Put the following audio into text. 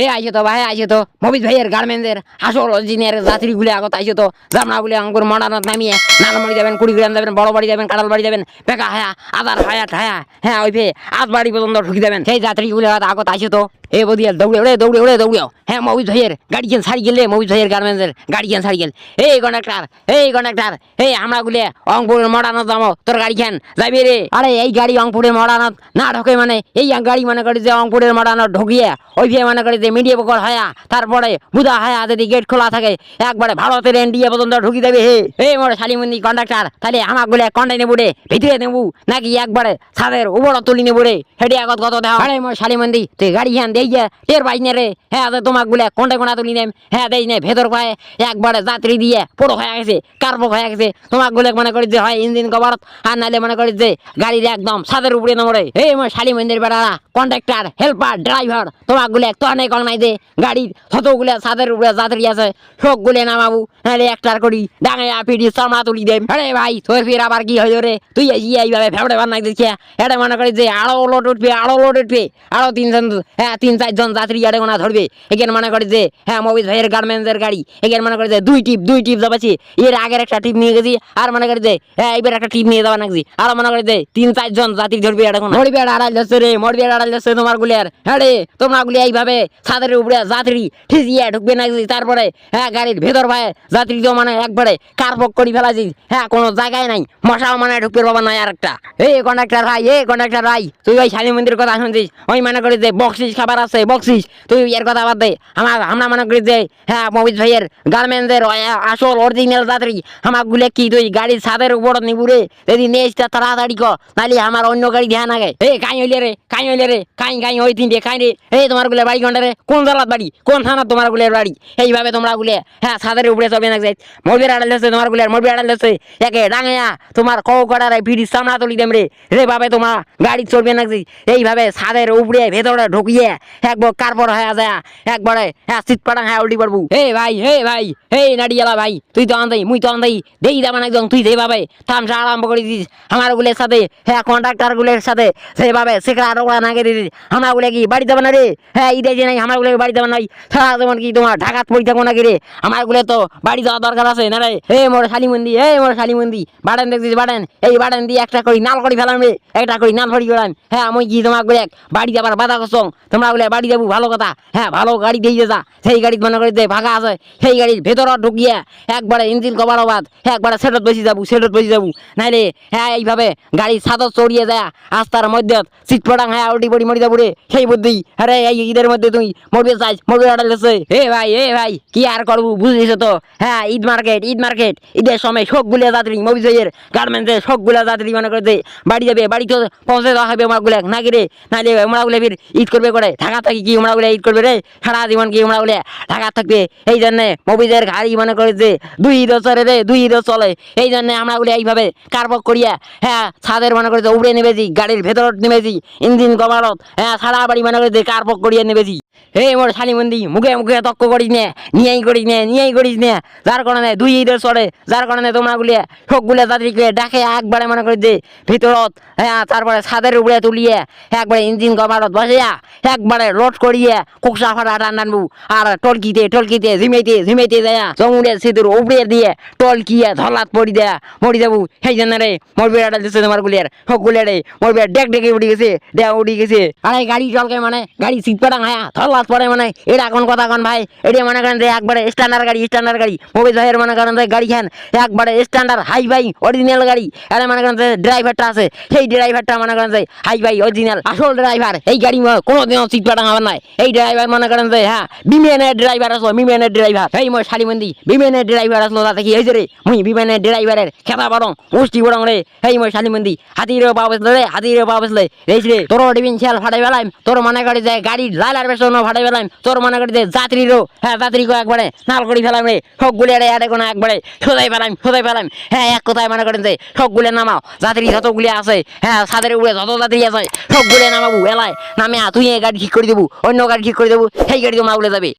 এই আইছে তো, ভাই আইছে তো। মবিজ ভাইয়ের গার্মেন্টসের আসল অরিজিনের যাত্রীগুলি আগত আইছে তো। জামনাগুলি আঙ্গুর মডার্নত নামিয়ে নালমড়ি যাবেন, কুড়িগ্রাম যাবেন বড় বাড়ি যাবেন কাটাল বাড়ি যাবেন, বেকা হায়া, আদার হায়া ঠায়া হ্যাঁ ওই ফে আজ বাড়ি পর্যন্ত ঢুকি যাবেন। সেই যাত্রীগুলি আগত আইছে তো। এ বদিয়া দৌড়ে উড়ে দৌড়ে উড়ে দৌড়েও হ্যাঁ মবিজ ভাইয়ের গাড়ি কেন ছাড়ি গেলে মবিজ ভাইয়ের গার্মেন্টসের গাড়ি কেন ছাড়ি গেল। এই কন্ডাক্টার এই কন্ডাক্টার এই আমরা গুলে অঙ্কুরের মডার্নত যাব। তোর গাড়ি খান যাবি রে। আরে এই গাড়ি অঙ্কুরের মডার্নত না ঢোকে মানে এই গাড়ি মনে করি যে অঙ্কুরের মডার্নত ঢুকিয়ে, ওই ফিরে মনে করি যে মিডিয়া বকর হায়া, তারপরে বুধা হায়া যদি গেট খোলা থাকে, একবারে ভারতের এনডিএ পর্যন্ত ঢুকি দেবে হে। এই মোরে শালিমন্দি কন্ডাক্টার তাহলে আমার গুলে কন্ডাই নেব রে, ভিতরে নেব, নাকি একবারে ছাদের উপর তুলি নেব রে। হেডি আগত কত দেওয়া আরে মোর শালিমন্দি তুই গাড়ি হ্যান দেই যে, টের পাই নে রে। হ্যাঁ তোমাক গুলে কন্ডে কোনা তুলি নেম। হ্যাঁ দেই নে, ভেতর পায়ে একবারে যাত্রী দিয়ে পুরো হয়ে গেছে কার্পক হয়ে গেছে। তোমাক গুলে মনে করি যে, হয় ইঞ্জিন কভার আর নাহলে মনে করি যে, গাড়ির একদম ছাদের উপরে নমরে এই মোর শালিমন্দির বেড়ারা কন্ডাক্টর হেল্পার ড্রাইভার তোমাক গুলে তো অনেক নাই যে, গাড়ির যতগুলো ছাদের উপরে যাত্রী আছে, সব গুলে নামাবু নাহলে একটার করি ডাঙে পিটি চামড়া তুলি দেম। আরে ভাই, তোর ফির আবার কি হইল রে? তুই এই এইভাবে ফেবড়ে বানাই দিচ্ছে এটা মনে করি যে, আরও লোড উঠবে, আরও লোড উঠবে, আরও তিনজন হ্যাঁ তিন চারজন যাত্রী আড়ে গোনা ধরবে। এখানে মনে করি যে হ্যাঁ মবিজ ভাইয়ের গার্মেন্টসের গাড়ি। এখানে মনে করি যে, দুই টিপ দুই টিপ যাবাছি। এর আগের একটা টিপ নিয়ে গেছি, আর মনে করি যে হ্যাঁ এবার একটা টিপ নিয়ে যাবা নাকি আর মনে করি যে, তিন চারজন যাত্রী ধরবে এটা কোনো মরবে আড়াল যাচ্ছে রে, মরবে আড়াল যাচ্ছে তোমার গুলিয়ার। হ্যাঁ রে, তোমরা গুলি এইভাবে ছাদের উপরে যাত্রী ঠিজিয়ে ঢুকবে নাকি? তারপরে হ্যাঁ গাড়ির ভেতর ভাই, যাত্রী তো মানে একবারে কার্পক করে ফেলাছিস। হ্যাঁ কোনো জায়গায় নাই। মশাও মানে ঢুকবে বাবা, নাই আর একটা। এই কন্ডাক্টর ভাই, এই কন্ডাক্টর ভাই, তুই ওই শালী মন্দির কথা শুনছিস? ওই মনে করি যে বক্সিস খাবার আছে বক্সিস তুই এর কথা বাদ দে। আমার আমরা মনে করি যে হ্যাঁ মবিজ ভাইয়ের গার্মেন্টসের আসল অরিজিনাল যাত্রী। আমার গুলে কি তুই গাড়ির ছাদের উপর নিবুরে যদি নেসটা তাড়াতাড়ি কর নাহলে আমার অন্য গাড়ি ধ্যান আগে এ, কাই হইলে রে, কাই হইলে রে, কাই কাই ওই তিনটে, কাই রে। এই তোমার গুলে বাড়ি ঘণ্টা রে? কোন জেলার বাড়ি? কোন থানা তোমার গুলের বাড়ি? এইভাবে তোমরা গুলে হ্যাঁ ছাদের উপরে চলবে না যাই মরবির আড়াল আছে তোমার গুলের মরবির আড়াল আছে একে ডাঙাইয়া তোমার কৌ কড়ারে ফিরি সামনা তুলি দেম রে। রে, ভাবে তোমার গাড়ি চলবে না এইভাবে ছাদের উপরে ভেতরে ঢুকিয়ে একবার হয়ে যায়, একবারে হ্যাঁ হ্যাঁ উল্টি হে ভাই হে ভাই, হে নাডিয়ালা ভাই, তুই তো আন্দাই মুই তো আন্দাই দেই দাবা একদম তুই যেভাবে আরম্ভ করে দিস, আমার গুলের সাথে হ্যাঁ সাথে সেভাবে সেকড়া রোগড়া না করে দিস, আমার কি বাড়ি যাবে না রে? হ্যাঁ ঈদে যে নাই, আমার গুলে বাড়ি যাবে নাই সারা যেমন কি তোমার ঢাকাত পড়ি থাকব নাকি রে? আমার গুলে তো বাড়ি যাওয়া দরকার আছে, না রে? হে মোর শালিমন্দি, হে মোর শালিমন্দি, বাড়েন দেখছিস, বাড়েন। এই বাড়েন দিয়ে একটা করি নাল করি ফেলাম রে, একটা করি নাল ফড়ি ফেলাম হ্যাঁ আমি কি তোমার গুলে বাড়ি যাবার বাধা করছ? তোমরা গুলে বাড়ি যাব, ভালো কথা। হ্যাঁ ভালো গাড়ি দিয়ে যা। সেই গাড়ি মনে করি যে ভাগা আছে, সেই গাড়ির ভেতর ঢুকিয়ে একবারে ইঞ্জিন কভার বাদ একবারে সেটত বেশি যাব, সেটত বেশি যাব। নাইলে হ্যাঁ এইভাবে গাড়ি ছাদত চড়িয়ে যায় আস্তার মধ্যে সিট পড়াং হ্যাঁ উল্টি পড়ি মরি যাব রে। সেই বুদ্ধি, আরে, এই ঈদের মধ্যে তুই মরবে চাইছ মরবে আড়াল আছে হে ভাই হে ভাই, কি আর করব, বুঝিস তো? হ্যাঁ ঈদ মার্কেট ঈদ মার্কেট। ঈদের সময় সবগুলো যাত্রী মবিজয়ের গার্মেন্টসের সবগুলো যাত্রী মনে করে বাড়ি যাবে, বাড়ি তো পৌঁছে দেওয়া হবে আমার গুলে নাকি রে? নাইলে আমরা গুলে ফির ঈদ করবে করে ঢাকা থাকি কি আমরা বলে করবে রে? সারা জীবন কি আমরা বলে ঢাকা থাকবে? এই জন্যে মবিদের গাড়ি মনে করে যে দুই ঈদ চলে রে, দুই ঈদ চলে। এই জন্য আমরা বলে এইভাবে কারবক করিয়া হ্যাঁ ছাদের মনে করে যে উড়ে নেবেছি গাড়ির ভেতর নেবেছি ইঞ্জিন কমারত হ্যাঁ সারা বাড়ি মনে করে যে কারবক করিয়া নেবেছি হে মোর শালিমন্দি মুখে মুখে তক্ক করিস নে, নিয়াই করিস নে, নিয়াই করিস নে। যার কারণে দুই ঈদের চলে যার কারণে তোমরা গুলিয়ে সবগুলো যাত্রীকে ডাকে একবারে মনে করে যে ভিতরত হ্যাঁ তারপরে ছাদের উপরে তুলিয়ে, একবারে ইঞ্জিন কভারত বসিয়া একবারে রোড করিয়ে কুকসা ফাটা টান টানবু আর টলকিতে টলকিতে ঝিমেতে ঝিমেতে দেয়া জমুড়ে সিঁদুর উপরে দিয়ে টলকিয়ে ধলাত পড়ি দেয়া, মরি যাব। সেই জন্য রে মরবি আডাল দিচ্ছে তোমার গুলিয়ার সবগুলো রে মরবি ডেক ডেকে উঠে গেছে, দেয়া উঠে গেছে। আরে গাড়ি চলকে মানে গাড়ি সিট পাটাং হ্যাঁ ধলাত পড়ে মানে এটা কোন কথা কোন ভাই? এটা মনে করেন যে একবারে স্ট্যান্ডার্ড গাড়ি স্ট্যান্ডার্ড গাড়ি। মোবিল ভাইয়ের মনে করেন যে গাড়ি খান একবারে স্ট্যান্ডার্ড হাই ভাই অরিজিনাল গাড়ি। আরে মনে করেন যে ড্রাইভারটা আছে, সেই ড্রাইভারটা মনে করেন যে হাই ভাই অরিজিনাল আসল ড্রাইভার এই গাড়ি কোনোদিনও সিট পাটাং হবে নাই এই ড্রাইভার মনে করেন যে হ্যাঁ বিমানের ড্রাইভার আসলো বিমানের ড্রাইভার এই মোর শালিমন্দি বিমানের ড্রাইভার আসলো তাতে কি হয়েছে রে, মুই বিমানের ড্রাইভারের খেতা বরং মুষ্টি বরং রে। এই মোর শালিমন্দি হাতির পা বসলে রে হাতির পা বসলে রেছ রে তোর ডিবিন ছেল ফাটাই বেলাম তোর মনে করি যে গাড়ি লালার বেসন ফাটাই বেলাম তোর মনে যাত্রী রো হ্যাঁ যাত্রীকে একবারে নাল ফেলাম রে। সবগুলি আরে আরে কোনো একবারে সোজাই পেলাম সোজাই পেলাম হ্যাঁ এক কথায় মনে করেন যে সবগুলো নামাও। যাত্রী যতগুলি আছে হ্যাঁ সাদের উপরে যত যাত্রী আছে সবগুলো নামাবো, এলায়। নামে তুই এই গাড়ি ঠিক করে দেবো, অন্য গাড়ি ঠিক করে দেবো, সেই গাড়ি তো মাউলে যাবে।